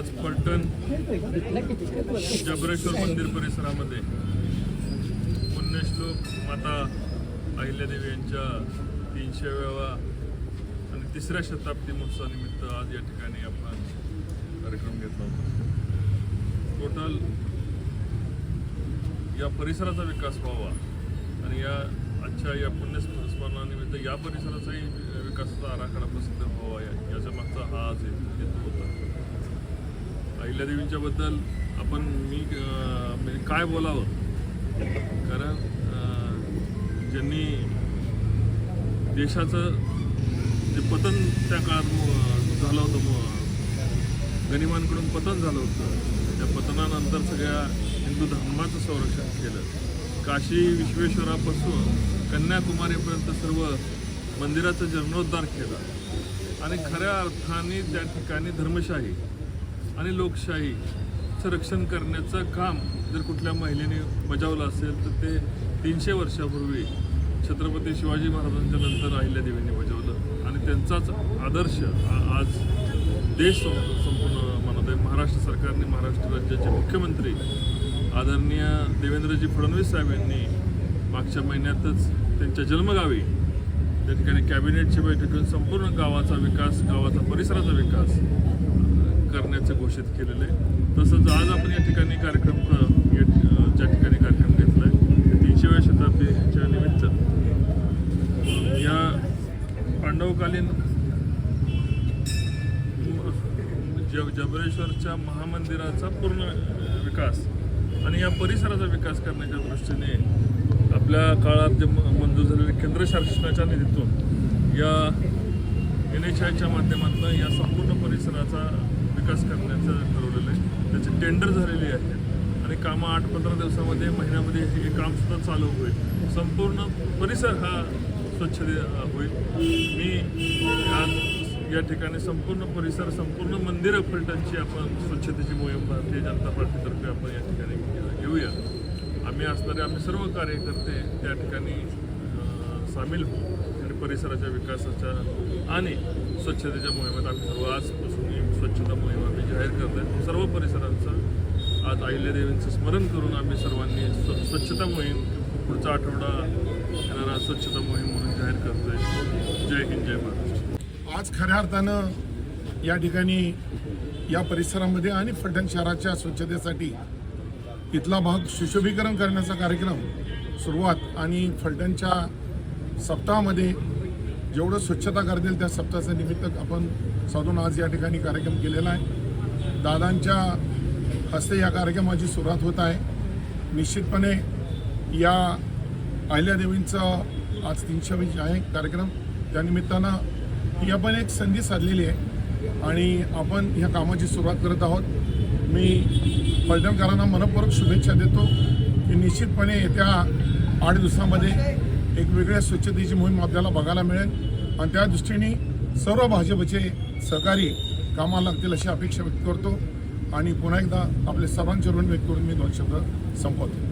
आज पलटण जबरेश्वर मंदिर परिसरामध्ये पुण्यश्लोक माता अहिल्यादेवी यांच्या तीनशेव्या आणि तिसऱ्या शताब्दी महोत्सवानिमित्त आज या ठिकाणी आपण कार्यक्रम घेतला होता. टोटल या परिसराचा विकास व्हावा आणि या आजच्या या पुण्यस्मरणानिमित्त या परिसराचाही विकासाचा आराखडा प्रसिद्ध व्हावा या याच्या मागचा हा आज हेतू. अहिल्यादेवींच्याबद्दल आपण मी म्हणजे काय बोलावं? कारण ज्यांनी देशाचं जे पतन त्या काळात झालं होतं गनिमांकडून पतन झालं होतं त्या पतनानंतर सगळ्या हिंदू धर्माचं संरक्षण केलं. काशी विश्वेश्वरापासून कन्याकुमारीपर्यंत सर्व मंदिराचा जीर्णोद्धार केला. आणि खऱ्या अर्थाने त्या ठिकाणी धर्मशाही आणि लोकशाहीचं रक्षण करण्याचं काम जर कुठल्या महिलेने बजावलं असेल तर ते तीनशे वर्षापूर्वी छत्रपती शिवाजी महाराजांच्या नंतर अहिल्यादेवींनी बजावलं. आणि त्यांचाच आदर्श आज देश संपूर्ण म्हणत आहे. महाराष्ट्र सरकारने महाराष्ट्र राज्याचे मुख्यमंत्री आदरणीय देवेंद्रजी फडणवीस साहेब यांनी मागच्या महिन्यातच त्यांच्या जन्मगावी त्या ठिकाणी कॅबिनेटची बैठक घेऊन संपूर्ण गावाचा विकास गावाचा परिसराचा विकास करण्याचं घोषित केलेलं आहे. तसंच आज आपण या ठिकाणी कार्यक्रम ज्या ठिकाणी कार्यक्रम घेतला आहे तीनशेव्या शताब्दीच्या निमित्त या पांडवकालीन ज जबरेश्वरच्या महामंदिराचा पूर्ण विकास आणि या परिसराचा विकास करण्याच्या दृष्टीने आपल्या काळात जे म- मंजूर झालेले केंद्र शासनाच्या निधीतून या एन एच आयच्या माध्यमातून या संपूर्ण परिसराचा विकास करण्याचं ठरवलेलं आहे. त्याचे टेंडर झालेले आहे. आणि कामं आठ पंधरा दिवसामध्ये महिन्यामध्ये हे कामसुद्धा चालू होईल. संपूर्ण परिसर हा स्वच्छ होईल. मी आज या ठिकाणी संपूर्ण परिसर संपूर्ण मंदिरं पर्यटनची आपण स्वच्छतेची मोहीम भारतीय जनता पार्टीतर्फे आपण या ठिकाणी घेऊया. आम्ही असणारे आम्ही सर्व कार्यकर्ते त्या ठिकाणी सामील होऊ. आणि परिसराच्या विकासाच्या आणि स्वच्छतेच्या मोहिमेत आम्ही सर्व आजपासून ही स्वच्छता मोहीम आम्ही जाहीर करत आहे. सर्व परिसरांचं आज अहिल्यादेवींचं स्मरण करून आम्ही सर्वांनी स्व स्वच्छता मोहीम पुढचा आठवडा येणारा स्वच्छता मोहीम म्हणून जाहीर करतोय जय हिंद जय महाराष्ट्र. आज खऱ्या अर्थानं या ठिकाणी या परिसरामध्ये आणि फलटण शहराच्या स्वच्छतेसाठी इथला भाग सुशोभीकरण करण्याचा कार्यक्रम सुरुवात आणि फलटणच्या सप्ताहामध्ये जेवढं स्वच्छता करतील त्या सप्ताहाच्या निमित्त आपण साधून आज या ठिकाणी कार्यक्रम केलेला आहे. दादांच्या हस्ते या कार्यक्रमाची सुरुवात होत आहे. निश्चितपणे या अहिल्यादेवींचं आज तीनशे आहे कार्यक्रम. त्यानिमित्तानं ही आपण एक संधी साधलेली आहे आणि आपण ह्या कामाची सुरुवात करत आहोत. मी फलटणकरांना मनपूर्वक शुभेच्छा देतो की निश्चितपणे येत्या आठ दिवसामध्ये एक वेगळ्या स्वच्छतेची मोहीम आपल्याला बघायला मिळेल. आणि त्या दृष्टीने सर्व भाजपचे सहकारी कामाला लागतील अशी अपेक्षा व्यक्त करतो. आणि पुन्हा एकदा आपले सर्वांचे ऋण व्यक्त करून मी दोन शब्द संपवतो.